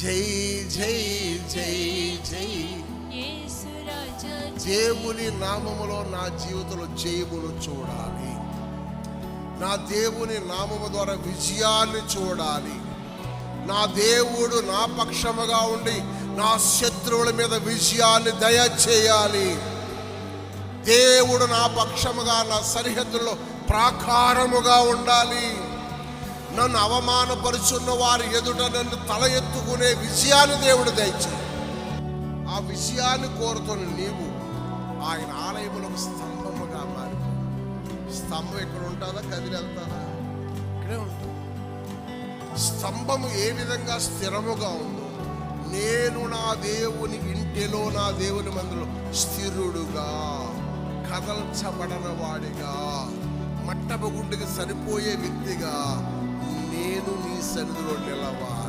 జై జై జై జై. దేవుని నామములో నా జీవితంలో జయమును చూడాలి. నా దేవుని నామము ద్వారా విజయాన్ని చూడాలి. నా దేవుడు నా పక్షముగా ఉండి నా శత్రువుల మీద విజయాన్ని దయచేయాలి. దేవుడు నా పక్షముగా నా సరిహద్దుల్లో ప్రాకారముగా ఉండాలి. నన్ను అవమానపరుచున్న వారి ఎదుట నన్ను తల ఎత్తుకునే విజయాన్ని దేవుడు దయచేయి. ఆ విషయాన్ని కోరుతున్న నీవు ఆయన ఆలయములకు స్తంభముగా మారి. స్తంభం ఎక్కడ ఉంటుందా? కదిలి ఇక్కడే ఉంటుంది. స్తంభము ఏ విధంగా స్థిరముగా ఉందో నేను నా దేవుని ఇంటిలో నా దేవుని మందులో స్థిరుడుగా కదల్చబడన వాడిగా మట్టపు గుండెకి సరిపోయే వ్యక్తిగా నేను నీ సన్నిధిలో నిలవాలి